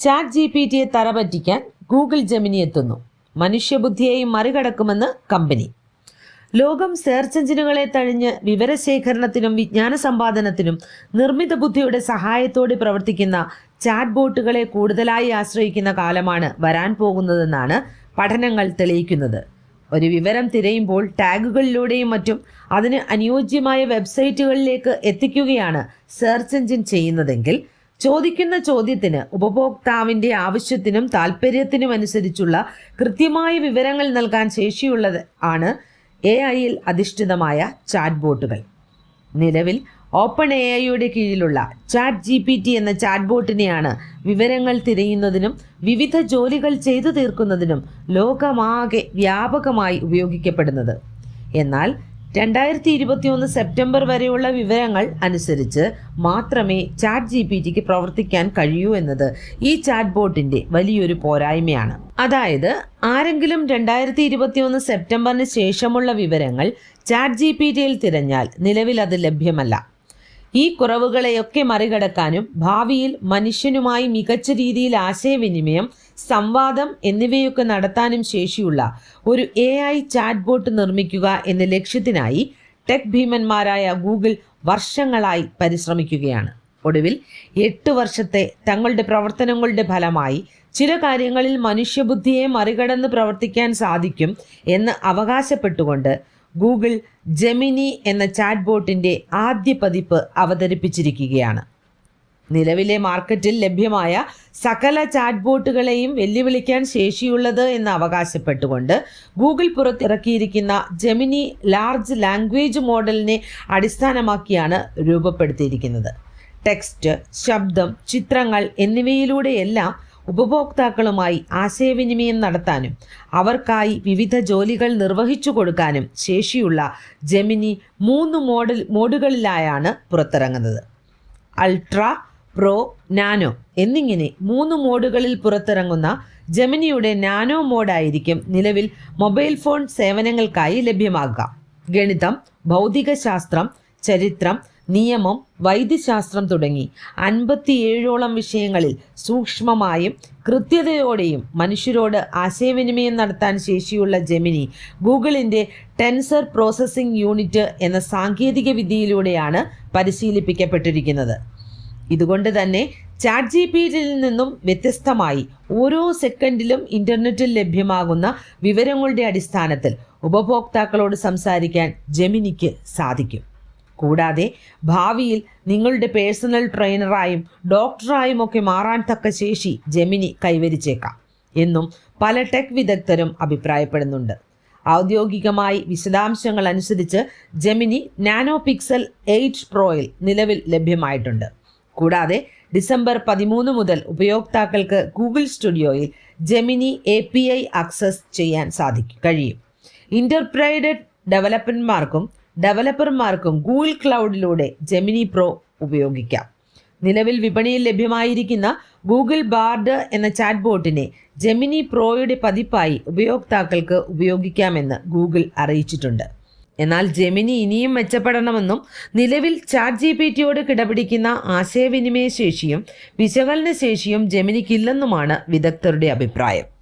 Chat G P ടിയെ തറപറ്റിക്കാൻ Google Gemini എത്തുന്നു. മനുഷ്യബുദ്ധിയെയും മറികടക്കുമെന്ന് കമ്പനി. ലോകം സെർച്ച് എഞ്ചിനുകളെ തഴിഞ്ഞ് വിവരശേഖരണത്തിനും വിജ്ഞാന സമ്പാദനത്തിനും നിർമ്മിത ബുദ്ധിയുടെ സഹായത്തോടെ പ്രവർത്തിക്കുന്ന ചാറ്റ് ബോട്ടുകളെ കൂടുതലായി ആശ്രയിക്കുന്ന കാലമാണ് വരാൻ പോകുന്നതെന്നാണ് പഠനങ്ങൾ തെളിയിക്കുന്നത്. ഒരു വിവരം തിരയുമ്പോൾ ടാഗുകളിലൂടെയും മറ്റും അതിന് അനുയോജ്യമായ വെബ്സൈറ്റുകളിലേക്ക് എത്തിക്കുകയാണ് സെർച്ച് എഞ്ചിൻ ചെയ്യുന്നതെങ്കിൽ ചോദിക്കുന്ന ചോദ്യത്തിന് ഉപഭോക്താവിന്റെ ആവശ്യത്തിനും താല്പര്യത്തിനും അനുസരിച്ചുള്ള കൃത്യമായ വിവരങ്ങൾ നൽകാൻ ശേഷിയുള്ളത് ആണ് എ ഐയിൽ അധിഷ്ഠിതമായ ചാറ്റ് ബോട്ടുകൾ നിലവിൽ ഓപ്പൺ എ ഐയുടെ കീഴിലുള്ള ചാറ്റ് ജി പി ടി എന്ന ചാറ്റ് ബോട്ടിനെയാണ് വിവരങ്ങൾ തിരയുന്നതിനും വിവിധ ജോലികൾ ചെയ്തു തീർക്കുന്നതിനും ലോകമാകെ വ്യാപകമായി ഉപയോഗിക്കപ്പെടുന്നത്. എന്നാൽ രണ്ടായിരത്തി ഇരുപത്തിയൊന്ന് സെപ്റ്റംബർ വരെയുള്ള വിവരങ്ങൾ അനുസരിച്ച് മാത്രമേ ചാറ്റ് ജി പി ടിക്ക് പ്രവർത്തിക്കാൻ കഴിയൂ എന്നത് ഈ ചാറ്റ് ബോട്ടിന്റെ വലിയൊരു പോരായ്മയാണ്. അതായത് ആരെങ്കിലും രണ്ടായിരത്തി ഇരുപത്തിയൊന്ന് സെപ്റ്റംബറിന് ശേഷമുള്ള വിവരങ്ങൾ ചാറ്റ് ജി പി ടിയിൽ തിരഞ്ഞാൽ നിലവിൽ അത് ലഭ്യമല്ല. ഈ കുറവുകളെയൊക്കെ മറികടക്കാനും ഭാവിയിൽ മനുഷ്യനുമായി മികച്ച രീതിയിൽ ആശയവിനിമയം സംവാദം എന്നിവയൊക്കെ നടത്താനും ശേഷിയുള്ള ഒരു എ ഐ ചാറ്റ് ബോട്ട് നിർമ്മിക്കുക എന്ന ലക്ഷ്യത്തിനായി ടെക് ഭീമന്മാരായ ഗൂഗിൾ വർഷങ്ങളായി പരിശ്രമിക്കുകയാണ്. ഒടുവിൽ എട്ട് വർഷത്തെ തങ്ങളുടെ പ്രവർത്തനങ്ങളുടെ ഫലമായി ചില കാര്യങ്ങളിൽ മനുഷ്യബുദ്ധിയെ മറികടന്ന് പ്രവർത്തിക്കാൻ സാധിക്കും എന്ന് അവകാശപ്പെട്ടുകൊണ്ട് ഗൂഗിൾ ജെമിനി എന്ന ചാറ്റ് ബോട്ടിന്റെ ആദ്യ പതിപ്പ് അവതരിപ്പിച്ചിരിക്കുകയാണ്. നിലവിലെ മാർക്കറ്റിൽ ലഭ്യമായ സകല ചാറ്റ് ബോട്ടുകളെയും വെല്ലുവിളിക്കാൻ ശേഷിയുള്ളത് എന്ന് അവകാശപ്പെട്ടുകൊണ്ട് ഗൂഗിൾ പുറത്തിറക്കിയിരിക്കുന്ന ജെമിനി ലാർജ് ലാംഗ്വേജ് മോഡലിനെ അടിസ്ഥാനമാക്കിയാണ് രൂപപ്പെടുത്തിയിരിക്കുന്നത്. ടെക്സ്റ്റ് ശബ്ദം ചിത്രങ്ങൾ എന്നിവയിലൂടെയെല്ലാം ഉപഭോക്താക്കളുമായി ആശയവിനിമയം നടത്താനും അവർക്കായി വിവിധ ജോലികൾ നിർവഹിച്ചു കൊടുക്കാനും ശേഷിയുള്ള ജെമിനി മൂന്ന് മോഡൽ മോഡുകളിലായാണ് പുറത്തിറങ്ങുന്നത്. അൾട്ര പ്രോ നാനോ എന്നിങ്ങനെ മൂന്ന് മോഡുകളിൽ പുറത്തിറങ്ങുന്ന ജെമിനിയുടെ നാനോ മോഡായിരിക്കും നിലവിൽ മൊബൈൽ ഫോൺ സേവനങ്ങൾക്കായി ലഭ്യമാകുക. ഗണിതം ഭൗതികശാസ്ത്രം ചരിത്രം നിയമം വൈദ്യശാസ്ത്രം തുടങ്ങി അൻപത്തിയേഴോളം വിഷയങ്ങളിൽ സൂക്ഷ്മമായും കൃത്യതയോടെയും മനുഷ്യരോട് ആശയവിനിമയം നടത്താൻ ശേഷിയുള്ള ജെമിനി ഗൂഗിളിന്റെ ടെൻസർ പ്രോസസ്സിംഗ് യൂണിറ്റ് എന്ന സാങ്കേതിക വിദ്യയിലൂടെയാണ് പരിശീലിപ്പിക്കപ്പെട്ടിരിക്കുന്നത്. ഇതുകൊണ്ട് തന്നെ ചാറ്റ് ജി പി ടിയിൽ നിന്നും വ്യത്യസ്തമായി ഓരോ സെക്കൻഡിലും ഇന്റർനെറ്റിൽ ലഭ്യമാകുന്ന വിവരങ്ങളുടെ അടിസ്ഥാനത്തിൽ ഉപഭോക്താക്കളോട് സംസാരിക്കാൻ ജെമിനിക്ക് സാധിക്കും. കൂടാതെ ഭാവിയിൽ നിങ്ങളുടെ പേഴ്സണൽ ട്രെയിനറായും ഡോക്ടറായും ഒക്കെ മാറാൻ തക്ക ശേഷി ജെമിനി കൈവരിച്ചേക്കാം എന്നും പല ടെക് വിദഗ്ധരും അഭിപ്രായപ്പെടുന്നുണ്ട്. ഔദ്യോഗികമായി വിശദാംശങ്ങൾ അനുസരിച്ച് ജെമിനി നാനോ പിക്സൽ എയ്റ്റ് പ്രോയിൽ നിലവിൽ ലഭ്യമായിട്ടുണ്ട്. കൂടാതെ ഡിസംബർ പതിമൂന്ന് മുതൽ ഉപയോക്താക്കൾക്ക് ഗൂഗിൾ സ്റ്റുഡിയോയിൽ Gemini A P I access ചെയ്യാൻ സാധിക്കും കഴിയും. ഇന്റർപ്രൈഡഡ് ഡെവലപ്പർമാർക്കും ഡെവലപ്പർമാർക്കും ഗൂഗിൾ ക്ലൗഡിലൂടെ ജെമിനി പ്രോ ഉപയോഗിക്കാം. നിലവിൽ വിപണിയിൽ ലഭ്യമായിരിക്കുന്ന ഗൂഗിൾ ബാർഡ് എന്ന ചാറ്റ് ബോട്ടിനെ ജെമിനി പ്രോയുടെ പതിപ്പായി ഉപയോക്താക്കൾക്ക് ഉപയോഗിക്കാമെന്ന് ഗൂഗിൾ അറിയിച്ചിട്ടുണ്ട്. എന്നാൽ ജെമിനി ഇനിയും മെച്ചപ്പെടണമെന്നും നിലവിൽ ചാറ്റ് ജി പി ടിയോട് കിടപിടിക്കുന്ന ആശയവിനിമയ ശേഷിയും വിശകലന ശേഷിയും ജെമിനിക്കില്ലെന്നുമാണ് വിദഗ്ധരുടെ അഭിപ്രായം.